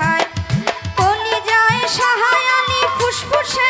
হায় কলি যায় সাহায় ফুসফুসে